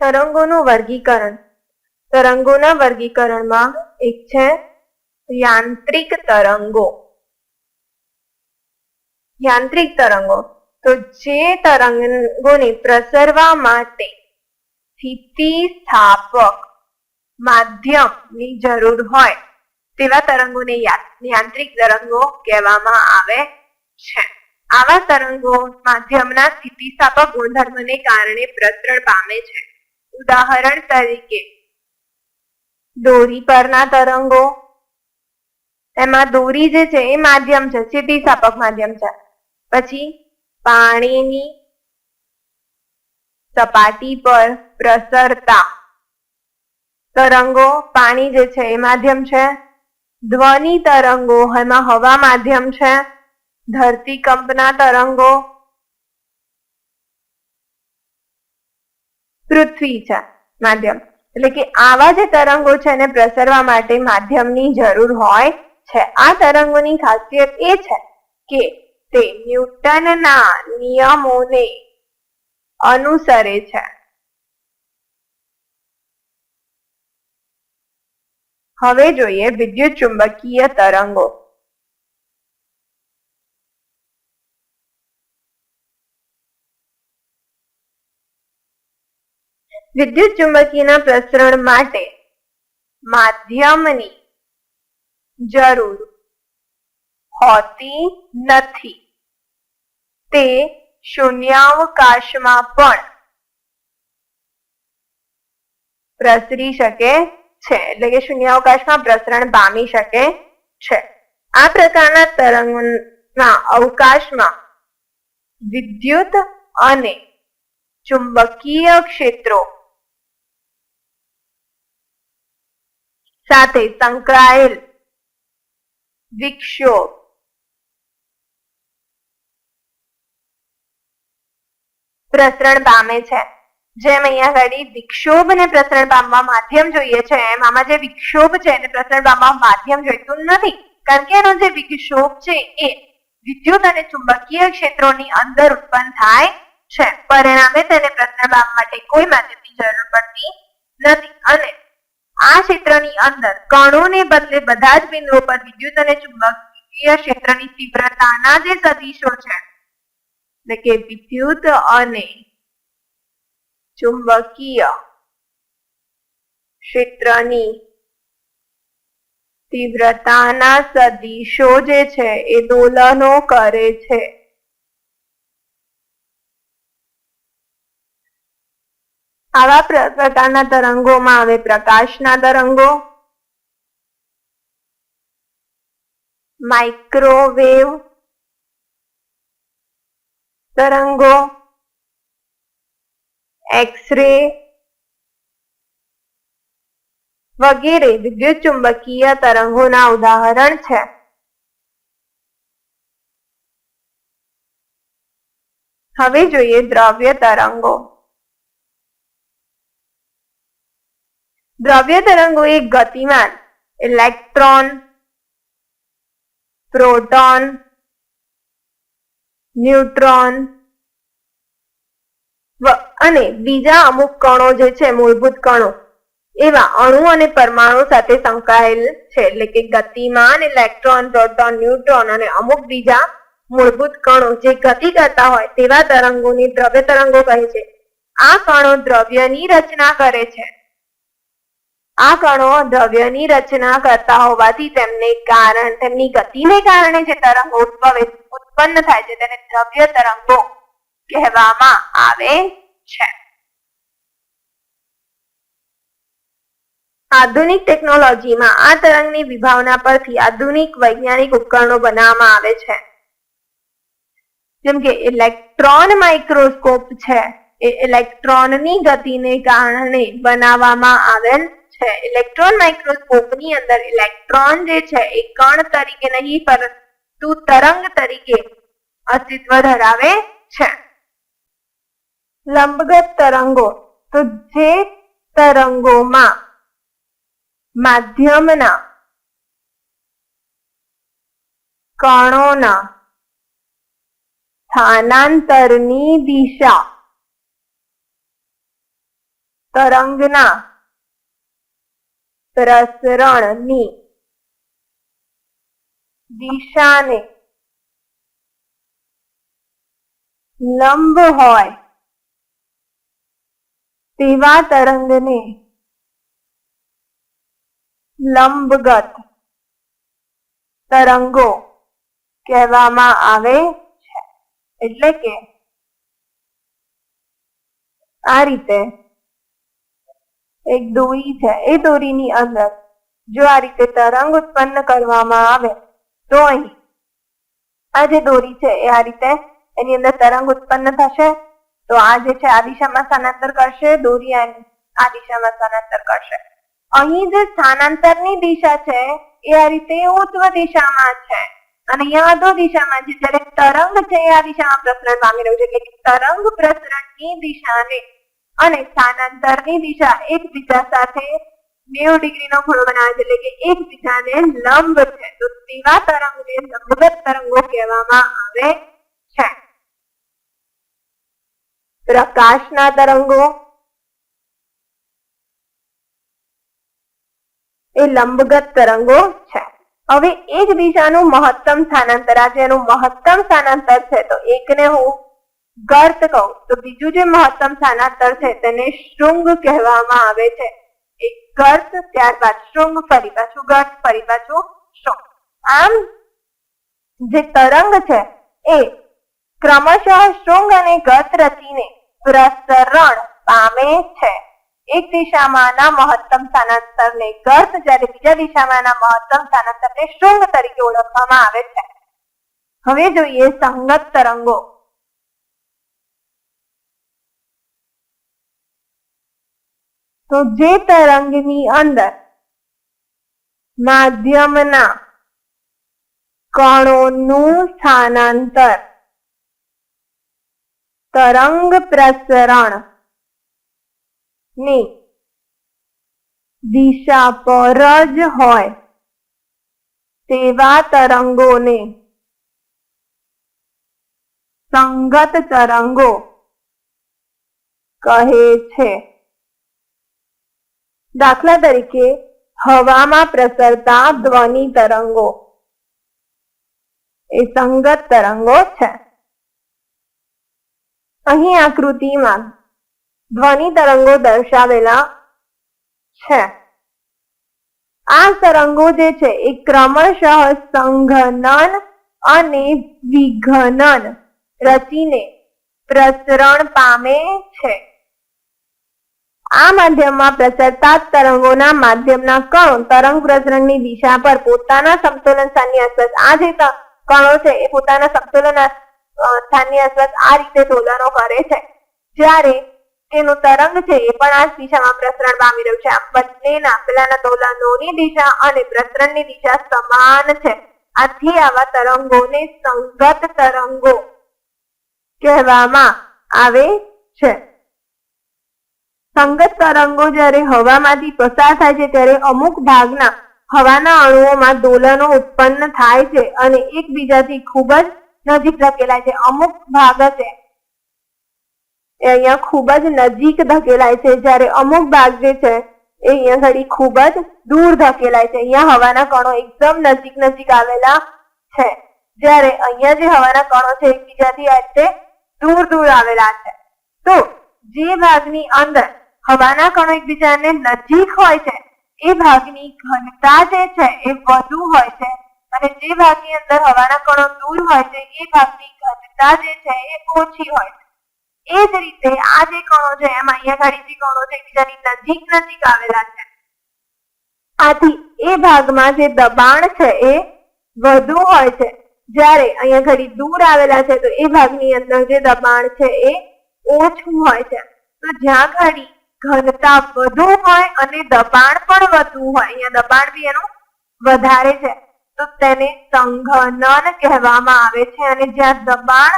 તરંગોનું વર્ગીકરણ. તરંગોના વર્ગીકરણમાં એક છે યાંત્રિક તરંગો. યાંત્રિક તરંગો. તો જે તરંગોને પ્રસરવા માટે સ્થિતિસ્થાપક માધ્યમની જરૂર હોય તેવા તરંગોને યાંત્રિક તરંગો કહેવામાં આવે છે. આવા તરંગો માધ્યમના સ્થિતિસ્થાપક ગુણધર્મને કારણે પ્રસરણ પામે છે. ઉદાહરણ તરીકે, દોરી પરના તરંગો. એમાં દોરી જે છે એ માધ્યમ છે, સ્થિતિસ્થાપક માધ્યમ છે. પછી, પાણીની સપાટી પર પ્રસરતા તરંગો, પાણી જે છે એ માધ્યમ છે. ધ્વનિ તરંગો, એમાં હવા માધ્યમ છે. ધરતીકંપના તરંગો પૃથ્વી છે, માધ્યમ. એટલે કે આવા જે તરંગો છે એને પ્રસરવા માટે માધ્યમની જરૂર હોય છે. આ તરંગોની ખાસિયત એ છે કે તે ન્યૂટનના નિયમોને અનુસરે છે. હવે જોઈએ વિદ્યુત ચુંબકીય તરંગો. વિદ્યુત ચુંબકીયના પ્રસરણ માટે માધ્યમની જરૂર હોતી નથી. તે શૂન્યાવકાશમાં પણ પ્રસરી શકે છે. એટલે કે શૂન્યાવકાશમાં પ્રસરણ પામી શકે છે. આ પ્રકારના તરંગોના અવકાશમાં વિદ્યુત અને ચુંબકીય ક્ષેત્રો સાથે સંકળાયેલ વિક્ષોભ પ્રસરણ પામે છે. જેમ અહીંયા આગળ વિક્ષોભ ને પ્રસરણ પામવા માધ્યમ જોઈએ છે. એમ આમાં જે વિક્ષોભ છે એને પ્રસરણ પામવા માધ્યમ જોઈતું નથી. કારણ કે એનો જે વિક્ષોભ છે એ વિદ્યુત અને ચુંબકીય ક્ષેત્રોની અંદર ઉત્પન્ન થાય છે. પરિણામે તેને પ્રસરણ પામવા માટે કોઈ માધ્યમની જરૂર પડતી ક્ષેત્રની અંદર કણોને બદલે બધા જ બિંદુઓ પર વિદ્યુત અને ચુંબકીય ક્ષેત્રની તીવ્રતાના જે સદીશો છે, એટલે કે વિદ્યુત અને ચુંબકીય ક્ષેત્રની તીવ્રતાના સદીશો જે છે એ દોલનો કરે છે. આવા પ્ર- પ્રકારના તરંગોમાં આવે, પ્રકાશના તરંગો. માઇક્રોવેવ તરંગો. એક્સરે વગેરે વિદ્યુત ચુંબકીય તરંગોના ઉદાહરણ છે. હવે જોઈએ દ્રવ્ય તરંગો. દ્રવ્ય તરંગો એ ગતિમાન ઇલેક્ટ્રોન પ્રોટોન ન્યુટ્રોન અને બીજા અમુક કણો જે છે, મૂળભૂત કણો, એવા અણુ અને પરમાણુ સાથે સંકળાયેલ છે. એટલે કે ગતિમાન ઇલેક્ટ્રોન પ્રોટોન ન્યુટ્રોન અને અમુક બીજા મૂળભૂત કણો જે ગતિ કરતા હોય તેવા તરંગોની દ્રવ્ય તરંગો કહે છે. આ કણો દ્રવ્યની રચના કરે છે. આ કણો દ્રવ્યની રચના કરતા હોવાથી તેમને કારણ, તેમની ગતિને કારણે જે તરંગો ઉદ્ભવે, ઉત્પન્ન થાય છે તેને દ્રવ્ય તરંગો કહેવામાં આવે છે. આધુનિક ટેકનોલોજીમાં આ તરંગની વિભાવના પરથી આધુનિક વૈજ્ઞાનિક ઉપકરણો બનાવવામાં આવે છે. જેમ કે ઇલેક્ટ્રોન માઇક્રોસ્કોપ છે. એ ઇલેક્ટ્રોનની ગતિને કારણે બનાવવામાં આવેલ છે. ઇલેક્ટ્રોન માઇક્રોસ્કોપની અંદર ઇલેક્ટ્રોન જે છે એ કણ તરીકે નહીં, પરંતુ તરંગ તરીકે અસ્તિત્વ ધરાવે છે. લંબગત તરંગો. તો જે તરંગોમાં માધ્યમના કણોના સ્થાનાંતરની દિશા તરંગના પ્રસરણની દિશાને લંબ હોય તેવા તરંગને લંબગત તરંગો કહેવામાં આવે છે. એટલે કે આ રીતે એક દોરી છે. એ દોરીની અંદર જો આ રીતે તરંગ ઉત્પન્ન કરવામાં આવે તો અહીં આ જે દોરી છે એ આ રીતે એની અંદર તરંગ ઉત્પન્ન થશે. તો આ જે છે, આ દિશામાં સ્થાનાંતર કરશે, દોરી આ દિશામાં સ્થાનાંતર કરશે. અહીં જે સ્થાનાંતરની દિશા છે, એ આ રીતે ઉત્વ દિશામાં છે. અને અહીંયા અધો દિશામાં છે. જ્યારે તરંગ છે, એ આ દિશામાં પ્રસરણ પામી રહ્યું છે. કે તરંગ પ્રસરણની દિશાને અને સ્થાનાંતરની દિશા એકબીજા સાથે નેવું ડિગ્રી નો ખૂણો બનાવે છે, એટલે કે એકબીજાને લંબ છે. તો તેવા તરંગને લંબગત તરંગો કહેવામાં આવે છે. પ્રકાશના તરંગો એ લંબગત તરંગો છે. હવે એકબીજાનું મહત્તમ સ્થાનાંતર, આ જેનું મહત્તમ સ્થાનાંતર છે, તો એકને હું ગર્ત કહું, તો બીજું જે મહત્તમ સ્થાનાંતર છે તેને શૃંગ કહેવામાં આવે છે. એક ગર્ત, ત્યારબાદ શૃંગ, ફરી પાછું ગર્ત, ફરી પાછું શૃંગ. આમ જે તરંગ છે એ ક્રમશઃ શૃંગ અને ગત રચીને પ્રસરણ પામે છે. એક દિશામાંના મહત્તમ સ્થાનાંતરને ગર્ત જ્યારે બીજા દિશામાંના મહત્તમ સ્થાનાંતરને શૃંગ તરીકે ઓળખવામાં આવે છે. હવે જોઈએ સંગત તરંગો. તો જે તરંગની અંદર માધ્યમના કણોનું સ્થાનાંતર, તરંગ પ્રસરણની દિશા પર જ હોય તેવા તરંગોને સંગત તરંગો કહે છે. દાખલા તરીકે, હવામાં પ્રસરતા ધ્વનિ તરંગો. એ સંગત તરંગો છે. અહીં આકૃતિમાં ધ્વનિ તરંગો દર્શાવેલા છે. આ તરંગો જે છે એ ક્રમશઃ સંઘનન અને વિઘનન રચીને પ્રસરણ પામે છે. આ માધ્યમમાં પ્રસરતા તરંગોના માધ્યમના કણો તરંગ પ્રસરણની દિશા પર પોતાના સમતોલન સ્થાનની આસપાસ આ જે કણો છે એ પોતાના સંતુલન સ્થાનની આસપાસ આ રીતે દોલનો કરે છે. જ્યારે તેનું તરંગ છે એ પણ આ દિશામાં પ્રસરણ પામી રહ્યું છે. આ બંનેના પેલાના દોલનોની દિશા અને પ્રસરણની દિશા સમાન છે. આથી આવા તરંગોને સંગત તરંગો કહેવામાં આવે છે. સંગત તરંગો જ્યારે હવામાંથી પસાર થાય છે ત્યારે અમુક ભાગના હવાના અણુઓમાં દોલનો ઉત્પન્ન થાય છે અને એકબીજાથી ખૂબ જ નજીક ધકેલાય છે. અમુક ભાગ છે અહીંયા ખૂબ જ નજીક ધકેલાય છે. જ્યારે અમુક ભાગ જે છે, એ અહીંયા ઘડી ખૂબ જ દૂર ધકેલાય છે. અહીંયા હવાના કણો એકદમ નજીક નજીક આવેલા છે. જ્યારે અહીંયા જે હવાના કણો છે, એકબીજાથી આ રીતે દૂર દૂર આવેલા છે. તો જે ભાગની અંદર હવાના કણો એકબીજાને નજીક હોય છે. એ ભાગની ઘનતા જે છે એ વધુ હોય છે. અને જે ભાગની અંદર હવાના કણો દૂર હોય છે, એ ભાગની ઘનતા જે છે એ ઓછી હોય છે. એ જ રીતે આ જે કણો છે, એમાં અહીંયા ઘડી જે કણો છે, એકબીજાની નજીક નજીક આવેલા છે. આથી એ ભાગમાં જે દબાણ છે એ વધુ હોય છે. જ્યારે અહીંયા ઘડી દૂર આવેલા છે, તો એ ભાગની અંદર જે દબાણ છે એ ઓછું હોય છે. તો જ્યાં ઘડી ઘનતા વધુ હોય અને દબાણ પણ વધુ હોય. અહીંયા દબાણ બી એનું વધારે છે. તો તેને સંઘનન કહેવામાં આવે છે અને જ્યાં દબાણ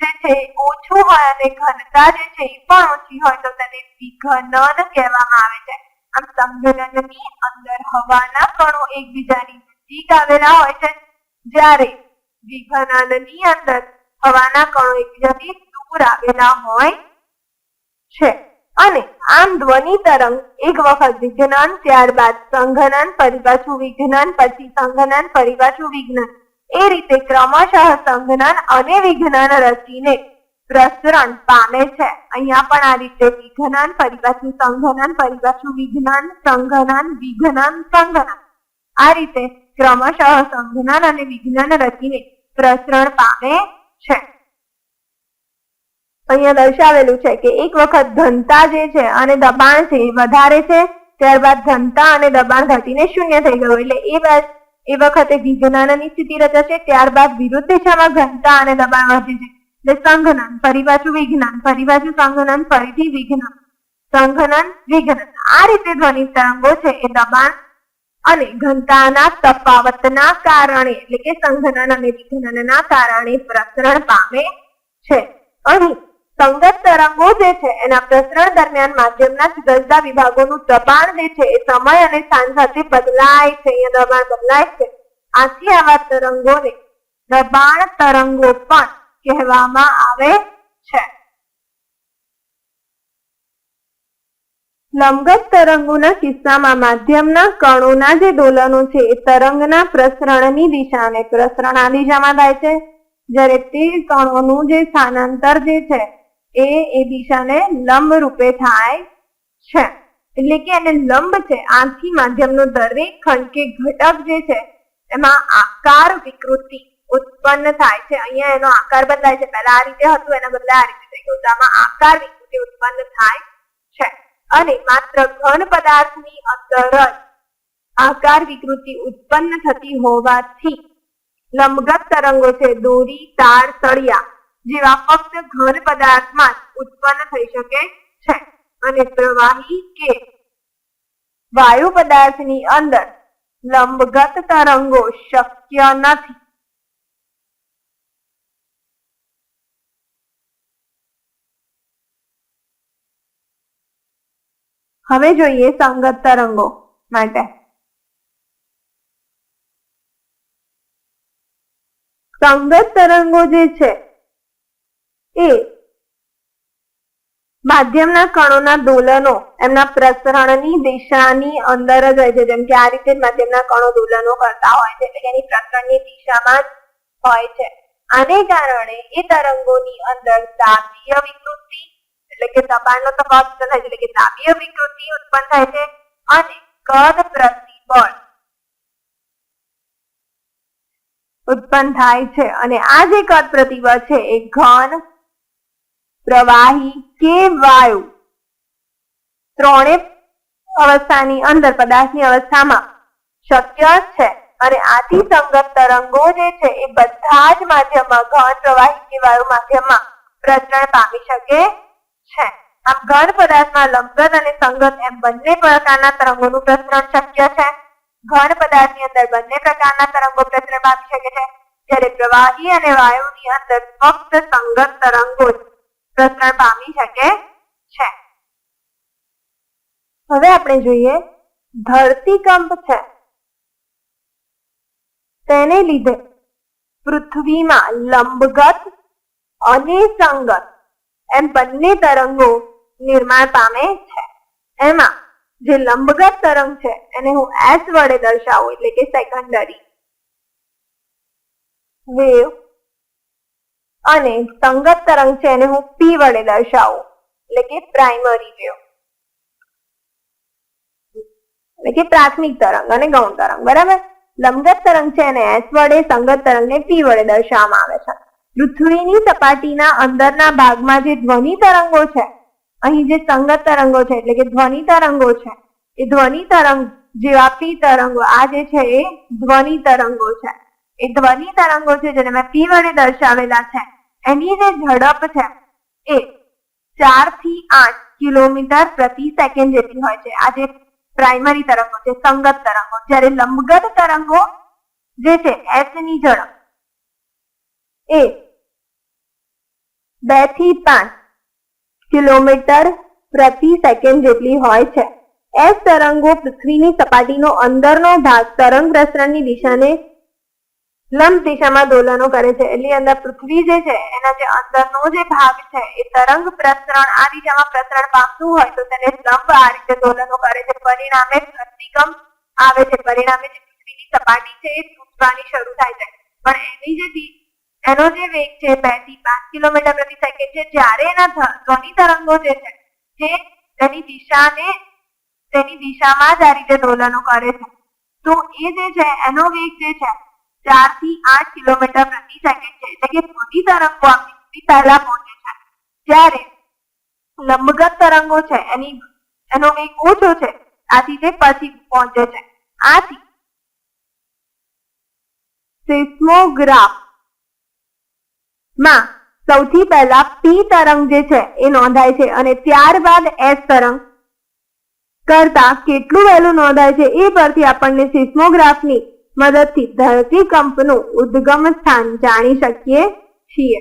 જે છે ઓછું હોય અને ઘનતા જે છે એ પણ ઓછી હોય તો તેને વિઘનન કહેવામાં આવે છે. આમ સંઘનનની અંદર હવાના કણો એકબીજાની નજીક આવેલા હોય છે. જ્યારે વિઘનનની અંદર હવાના કણો એકબીજાથી દૂર આવેલા હોય છે. આમ ધ્વનિ તરંગ. એક વખત વિઘ્નન ત્યારબાદ સંઘનન, ફરી પાછું પછી સંઘનન, ફરી પાછું એ રીતે ક્રમશઃ સંઘનન અને વિઘ્નન રચીને પ્રસરણ પામે છે. અહીંયા પણ આ રીતે વિઘ્નન ફરી પાછું સંઘનન, ફરી પાછું વિઘ્નન સંઘનન વિઘ્નન સંઘનન. આ રીતે ક્રમશઃ સંઘનન અને વિજ્ઞાન રચીને પ્રસરણ પામે છે. અહીંયા દર્શાવેલું છે કે એક વખત ઘનતા જે છે અને દબાણ છે એ વધારે છે, ત્યારબાદ ઘનતા અને દબાણ ઘટીને શૂન્ય થઈ ગયું. એટલે એ એ વખતે વિજ્ઞાનની સ્થિતિ રચાશે, ત્યારબાદ વિરુદ્ધ દિશામાં ઘનતા અને દબાણ વધે છે. એટલે સંઘનન, ફરી પાછું વિજ્ઞાન ફરી પાછું સંઘનન, ફરીથી વિજ્ઞાન સંઘનન વિઘ્ન આ રીતે ધ્વનિ તરંગો છે એ દબાણ અને ઘનતાના તફાવતના કારણે, એટલે કે સંઘનન અને વિઘ્નનના કારણે પ્રસરણ પામે છે. અહીં સંગત તરંગો જે છે, એના પ્રસરણ દરમિયાન માધ્યમના જુદા વિભાગોનું દબાણ જે છે, એ સમય અને સ્થાન સાથે બદલાય છે. અહીંયા દબાણ બદલાય છે. આથી આવા તરંગોને દબાણ તરંગો પણ કહેવામાં આવે છે. લંબગત તરંગોના કિસ્સામાં માધ્યમના કણોના જે ડોલનો છે, એ તરંગના પ્રસરણની દિશા અને પ્રસરણ આ દિશામાં થાય છે. જ્યારે તે કણોનું જે સ્થાનાંતર જે છે એ એ દિશાને લંબ રૂપે થાય છે. એટલે કે એને લંબ છે, આથી માધ્યમનો દરેક ખંડ કે ઘટક જે છે, એમાં આકાર વિકૃતિ ઉત્પન્ન થાય છે. અહીંયા એનો આકાર બદલાય છે. પહેલા આ રીતે હતું, એના બદલે આ રીતે થઈ ગયું આમાં આકાર વિકૃતિ ઉત્પન્ન થાય છે. અને માત્ર ઘન પદાર્થની અંદર જ આકાર વિકૃતિ ઉત્પન્ન થતી હોવાથી લંબગત તરંગો છે, દોરી, તાર સળિયા જેવા ફક્ત ઘન પદાર્થમાં ઉત્પન્ન થઈ શકે છે. અને પ્રવાહી કે વાયુ પદાર્થની અંદર લંબગત તરંગો શક્ય નથી. હવે જોઈએ સંગત તરંગો માટે. સંગત તરંગો જે છે એ માધ્યમના કણોના દોલનો, એમના પ્રસરણની દિશાની અંદર જ હોય છે. જેમ કે આ રીતે માધ્યમના કણો દોલનો કરતા હોય છે, એટલે એની પ્રસરણની દિશામાં જ હોય છે. આને કારણે એ તરંગોની અંદર તાપીય વિકૃતિ, એટલે કે દબાણનો તફાવત થાય છે, એટલે કે તાપીય વિકૃતિ ઉત્પન્ન થાય છે અને કદ પ્રતિબળ ઉત્પન્ન થાય છે. અને આ જે કદ પ્રતિબળ છે, એ ઘન પ્રવાહી કે વાયુ? ત્રણે અવસ્થાની અંદર, પદાર્થની અવસ્થામાં શક્ય છે અને આથી સંગત તરંગો જે છે એ બધા જ માધ્યમમાં ઘન, પ્રવાહી કે વાયુ માધ્યમમાં પ્રસરણ પામી શકે છે. આમ ઘન પદાર્થમાં લંબગત અને સંગત એમ બંને પ્રકારના તરંગોનું પ્રસરણ શક્ય છે. ઘન પદાર્થની અંદર બંને પ્રકારના તરંગો પ્રસરણ પામી શકે છે. જ્યારે પ્રવાહી અને વાયુની અંદર ફક્ત સંગત તરંગો જ પ્રસરણ પામી શકે છે. હવે આપણે જોઈએ ધરતીકંપ છે. તેને લીધે પૃથ્વીમાં લંબગત અને સંગત એમ બંને તરંગો નિર્માણ પામે છે. એમાં જે લંબગત તરંગ છે એને હું એસ વડે દર્શાવું એટલે કે સેકન્ડરી વેવ અને સંગત તરંગ છે એને હું પી વડે દર્શાવું. એટલે કે પ્રાઇમરી વેવ એટલે કે પ્રાથમિક તરંગ અને ગૌણ તરંગ. બરાબર? લંબગત તરંગ છે એને એસ વડે, સંગત તરંગને પી વડે દર્શાવવામાં આવે છે. પૃથ્વીની સપાટીના અંદરના ભાગમાં જે ધ્વનિ તરંગો છે, અહીં જે સંગત તરંગો છે, એટલે કે ધ્વનિ તરંગો છે, એ ધ્વનિ તરંગ જેવા પી તરંગો, આ જે છે એ ધ્વનિ તરંગો છે. એ ધ્વનિ તરંગો છે જેને મેં પી વડે દર્શાવેલા છે. એની જે ઝડપ છે એ ચારથી આઠ કિલોમીટર પ્રતિ સેકન્ડ જેટલી હોય છે. આ જે પ્રાઇમરી તરંગો છે, સંગત તરંગો, જ્યારે લંબગત તરંગો જે છે એસની ઝડપ એ બેથી પાંચ કિલોમીટર પ્રતિ સેકન્ડ જેટલી હોય છે. એસ તરંગો પૃથ્વીની સપાટીનો અંદરનો ભાગ તરંગ પ્રસરણની દિશાને લંબ દિશામાં દોલનો કરે છે. એટલે અંદર પૃથ્વી જે છે, એના જે અંદરનો જે ભાગ છે, એ તરંગ પ્રસરણ આ દિશામાં પ્રસરણ પામતું હોય તો તેને લંબ આ રીતે દોલનો કરે છે. પરિણામે ધરતીકંપ આવે છે. પરિણામે જે પૃથ્વીની સપાટી છે, એ તૂટવાની શરૂ થાય છે. પણ એની જે એનો જે વેગ છે બેથી પાંચ કિલોમીટર પ્રતિ સેકન્ડ છે, જ્યારે એના ધ્વનિ તરંગો જે છે, જે તેની દિશાને, તેની દિશામાં જ આ રીતે દોલનો કરે છે. તો એ જે છે, એનો વેગ જે છે ચારથી આઠ કિલોમીટર પ્રતિ સેકન્ડ છે. એટલે કે ધ્વનિ તરંગો આપણી સુધી પહેલા પહોંચે છે. જ્યારે લંબગત તરંગો છે, એની એનો વેગ ઓછો છે, આથી તે પછી પહોંચે છે. આથી સિસ્મોગ્રાફમાં સૌથી પહેલા પી તરંગ જે છે, એ નોંધાય છે અને ત્યારબાદ એસ તરંગ કરતા કેટલું વહેલું નોંધાય છે, એ પરથી આપણને સિસ્મોગ્રાફની મદદથી ધરતીકંપનું ઉદ્ગમ સ્થાન જાણી શકીએ છીએ.